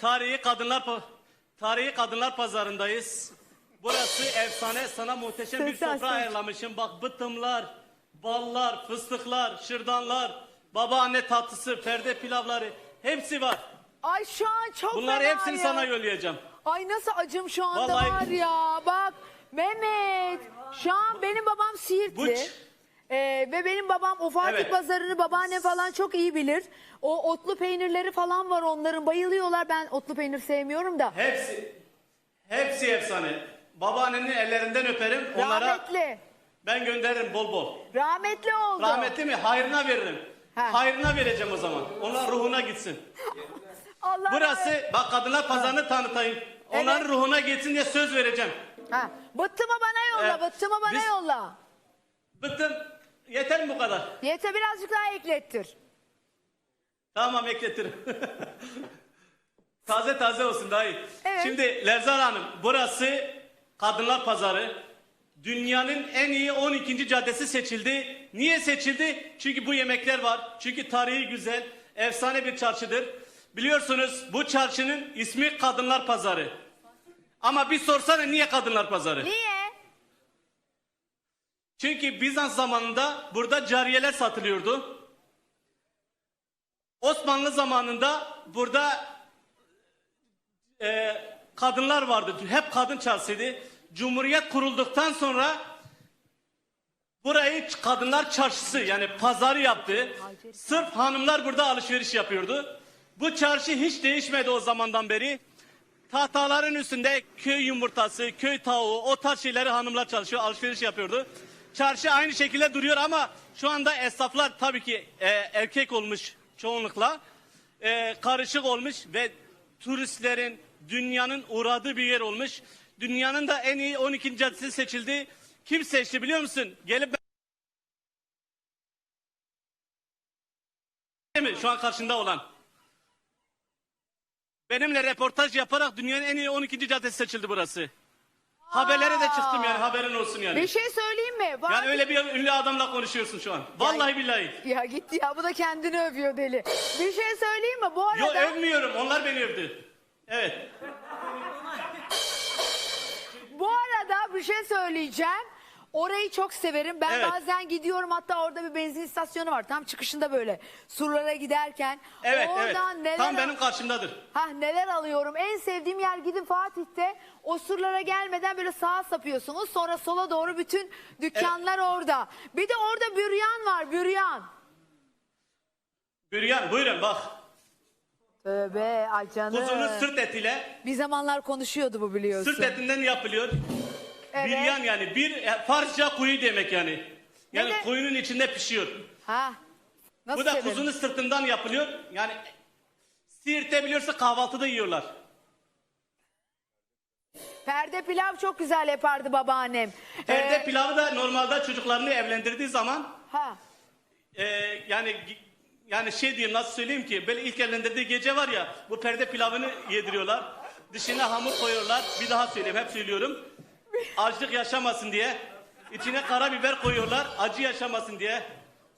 Tarihi kadınlar pa- tarihi kadınlar pazarındayız. Burası efsane sana muhteşem bir sofra ayarlamışım. Bak bıtımlar, ballar, fıstıklar, şırdanlar, babaanne tatlısı, perde pilavları hepsi var. Ay şu an çok Bunları fena hepsini ya. sana yollayacağım. Ay nasıl acım şu anda Vallahi- var ya. Bak Mehmet. Şu an benim babam Siirtli. Buç. Ee, ve benim babam o Fatih Evet. pazarını babaannem falan çok iyi bilir. O otlu peynirleri falan var onların. Bayılıyorlar. Ben otlu peynir sevmiyorum da. Hepsi hepsi efsane. Babaannenin ellerinden öperim. Onlara Rahmetli. ben gönderirim bol bol. Rahmetli oldu. Rahmetli mi? Hayrına veririm. Ha. Hayrına vereceğim o zaman. Onlar ruhuna gitsin. Allah Burası bak kadınlar pazarını tanıtayım. Onların ruhuna gitsin diye söz vereceğim. Ha. Bıttımı bana yolla. Evet. Bıttımı bana Biz- yolla. Bıktım. Yeter mi bu kadar? Yete birazcık daha eklettir. Tamam ekletirim. taze taze olsun daha iyi. Evet. Şimdi Lerzar Hanım burası Kadınlar Pazarı. Dünyanın en iyi 12. caddesi seçildi. Niye seçildi? Çünkü bu yemekler var. Çünkü tarihi güzel, efsane bir çarşıdır. Biliyorsunuz bu çarşının ismi Kadınlar Pazarı. Ama bir sorsana niye Kadınlar Pazarı? Niye? Çünkü Bizans zamanında burada cariyeler satılıyordu. Osmanlı zamanında burada e, kadınlar vardı. Hep kadın çarşısıydı. Cumhuriyet kurulduktan sonra burayı kadınlar çarşısı yani pazarı yaptı. Sırf hanımlar burada alışveriş yapıyordu. Bu çarşı hiç değişmedi o zamandan beri. Tahtaların üstünde köy yumurtası, köy tavuğu, o tarz şeyleri hanımlar çalışıyor, alışveriş yapıyordu. Çarşı aynı şekilde duruyor ama şu anda esnaflar tabii ki e, erkek olmuş çoğunlukla. E, karışık olmuş ve turistlerin, dünyanın uğradığı bir yer olmuş. Dünyanın da en iyi 12. caddesi seçildi. Kim seçti biliyor musun? Gelip mi? Şu an karşında olan. Benimle reportaj yaparak dünyanın en iyi 12. caddesi seçildi burası. Haberlere de çıktım yani haberin olsun yani. Bir şey söyleyeyim mi? Fatih- Yani öyle bir ünlü adamla konuşuyorsun şu an. Vallahi billahi. Ya gitti ya bu da kendini övüyor deli. Bir şey söyleyeyim mi? Bu arada... Yo övmüyorum onlar beni övdü. Evet. Bu arada bir şey söyleyeceğim. Orayı çok severim. Ben Evet. bazen gidiyorum hatta orada bir benzin istasyonu var. Tam çıkışında böyle surlara giderken. Evet evet. Oradan neler Tam benim karşımdadır. Hah neler alıyorum. En sevdiğim yer gidin Fatih'te. O surlara gelmeden böyle sağa sapıyorsunuz. Sonra sola doğru bütün dükkanlar orada. Bir de orada büryan var büryan. Büryan buyurun bak. Tövbe ay canım. Kuzunun sırt etiyle Bir zamanlar konuşuyordu bu biliyorsun. sırt etinden yapılıyor. Evet. Büryan yani bir e, Farsça kuyu demek yani. Yani Ne de- kuyunun içinde pişiyor. Ha. Nasıl Bu da severim? kuzunun sırtından yapılıyor. Yani Siirt'te biliyorsa kahvaltıda yiyorlar. Perde pilav çok güzel yapardı babaannem. Perde Ee, pilavı da normalde çocuklarını evlendirdiği zaman ha. e, yani yani şey diyeyim nasıl söyleyeyim ki böyle ilk evlendirdiği gece var ya bu perde pilavını yediriyorlar. Dışına hamur koyuyorlar. Bir daha söyleyeyim hep söylüyorum. Açlık yaşamasın diye. İçine karabiber koyuyorlar. Acı yaşamasın diye.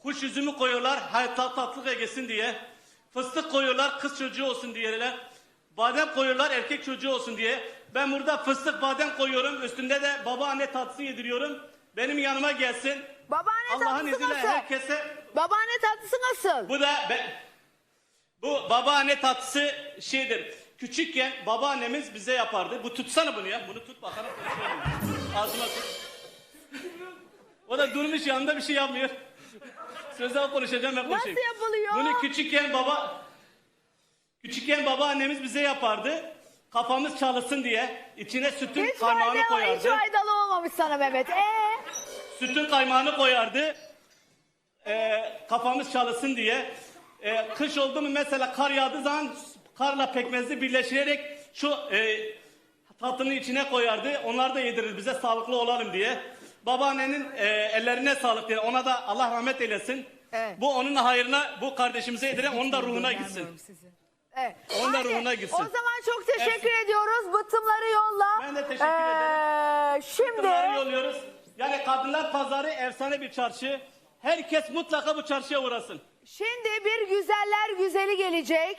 Kuş üzümü koyuyorlar. hay- tat tatlı geçsin diye. Fıstık koyuyorlar. Kız çocuğu olsun diyeler. Badem koyuyorlar. Erkek çocuğu olsun diye. Ben burada fıstık badem koyuyorum. Üstünde de babaanne tatlısı yediriyorum. Benim yanıma gelsin. Babaanne Allah'ın tatlısı izniyle nasıl? herkese Babaanne tatlısı nasıl? bu da ben, bu babaanne tatlısı şeydir. Küçükken babaannemiz bize yapardı. Bu tutsana bunu ya. Bunu tut bakalım. Ağzıma tut. O da durmuş yanında bir şey yapmıyor. Sözde konuşacağım ben konuşayım. Nasıl yapılıyor? Bunu küçükken baba küçükken babaannemiz bize yapardı. Kafamız çalışsın diye içine sütün Hiç kaymağını faydalı, hiç koyardı. faydalı olmamış sana Mehmet. Ee? Sütün kaymağını koyardı. Ee, kafamız çalışsın diye. Ee, kış oldu mu mesela kar yağdığı zaman karla pekmezi birleştirerek şu e, tatlının içine koyardı. Onlar da yedirir bize sağlıklı olalım diye. Babaannenin e, ellerine sağlık diye. Ona da Allah rahmet eylesin. Evet. Bu onun hayrına bu kardeşimize yediren onun da ruhuna gitsin. Evet. Onun da ruhuna gitsin. O zaman çok teşekkür Evet. ediyoruz. Bıtımları yolla. Ben de teşekkür ederim. Şimdi Bunları yolluyoruz. Yani kadınlar pazarı efsane bir çarşı. Herkes mutlaka bu çarşıya uğrasın. şimdi bir güzeller güzeli gelecek.